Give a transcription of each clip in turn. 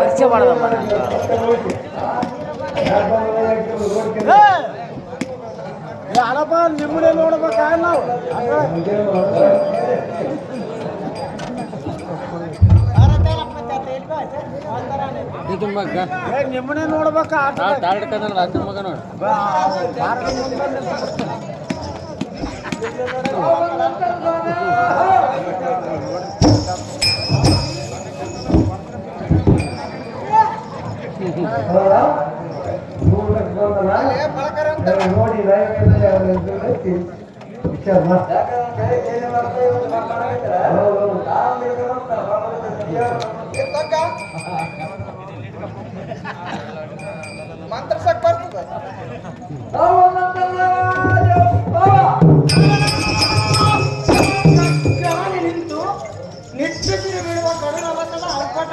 ಪರಿಚಯ ಮಾಡದಮ್ಮ ಅಲ್ಲಪ್ಪ ನಿಮ್ಮನೆ ನೋಡ್ಬೇಕಾಗ ನಾವು ಇದು ಮಗ ನಿಮ್ಮನೆ ನೋಡ್ಬೇಕ ಆಟ ತಾಳ್ಕ ಅದ್ರ ಮಗ ನೋಡಿ ನೋಡಿ ವಿಚಾರ ಮಂತ್ರಸಕ್ ಬರ್ತದ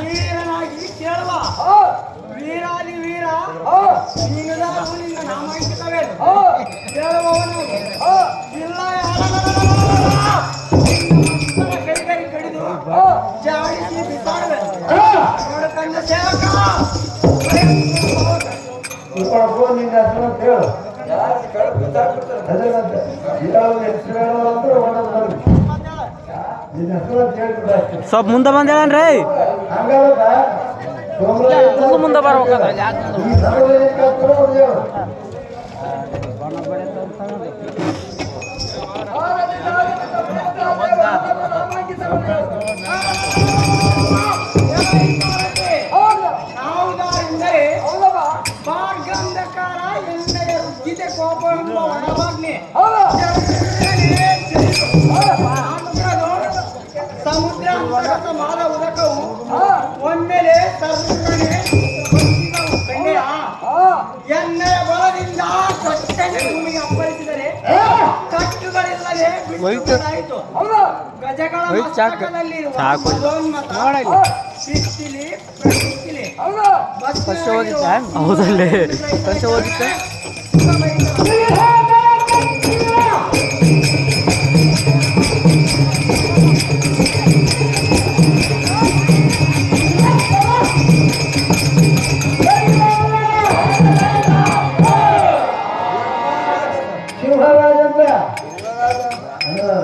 ವೀರನಾಗಿ ಕೇಳುವ. ವೀರಾದಿ ವೀರ. ನಿನ್ನ ನಾಮಾಂಕಿತವೇ. ಕೇಳುವವನು ಇಲ್ಲ ಕಡಿದು ಜಾಡಿಸಿ ಬಿಸಾಡುವೆ. ನೋಡು ಕಣ್ಣ ಸೇವಕ. ನಿನ್ನ ಹೆಸರು ಅಂತ ಹೇಳು ಅದರಂತೆ ಯಾವ ಹೆಸರು ಹೇಳೋ ಅಂದ್ರೆ ಒಂದೊಂದು ಸ್ವಲ್ಪ ಮುಂದೆ ಬಂದೇಳನ್ರಿ ಹಂಗಲ್ಲ ಮುಂದೆ ಮುಂದೆ ಬರ್ಬೇಕಾದ್ರೆ ಕೋಪ ಈ ಸಮುದ್ರ ಅಂತರ್ಗತ ಮಾದ ಉದಕವು ಒಮ್ಮೆಲೆ ಸರ್ವನೆ ಕಣ್ಣೆಯ ಎಣ್ಣೆಯ ಬಲದಿಂದ ಕಟ್ಟನೆ ಭೂಮಿಗೆ ಅಪ್ಪಳಿಸಿದರೆ ಕಟ್ಟುಗಳಿಲ್ಲದೆ ಬಿಟ್ಟುಬಿಡಾಯಿತು ಗಜಗಳ ಮಸ್ತಕದಲ್ಲಿರುವ ಸಾಕು. ಮದೋನ್ಮತ, ಶಿಸ್ತಿಲಿ, ಪ್ರತಿಷ್ಠಿಲಿ, ಭಸ್ಮವಿರುವ ಹೌದಲ್ಲೇ. ಕಷ್ಟ ಓದಿತ್ತೆ ಶಿವರಾಜ ಅಂತ ಹಾ.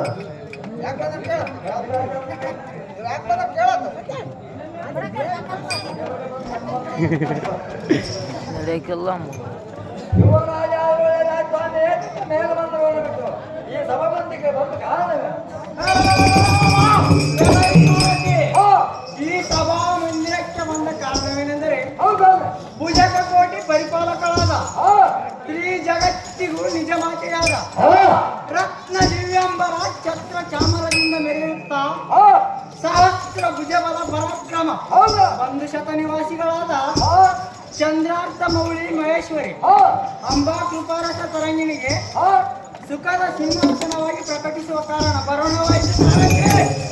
ನಡೆಯಕ್ಕೆಲ್ಲ ಶಿವರಾಜ ಅವರೊಳಗೆ ಸ್ವಾಮಿ ಮೇಲೆ ಬಂದು ನೋಡಬೇಕು ಈ ಸಭಾಮಂದಿಗೆ ಬಂದು ಕಾರಣವೇ ಜಗತ್ತಿಗೂ ನಿಜ ಮಾತೆಯಾದ ರತ್ನ ದಿವ್ಯಾಂಬರ ಛತ್ರ ಚಾಮರದಿಂದ ಮೆರೆಯುತ್ತಾ ಸಹಸ್ರ ಭುಜಬಲ ಪರಾಕ್ರಮ. ಹೌದು. ಒಂದು ಶತ ನಿವಾಸಿಗಳಾದ ಚಂದ್ರಾರ್ಥ ಮೌಳಿ ಮಹೇಶ್ವರಿ. ಅಂಬಾ ಕೃಪಾರಸ ತರಂಗಿಣಿಗೆ ಸುಖದ ಸಿಂಹಾಸನವಾಗಿ ಪ್ರಕಟಿಸುವ ಕಾರಣ ಬರೋಣವಾಯಿತು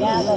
ಜಾಗ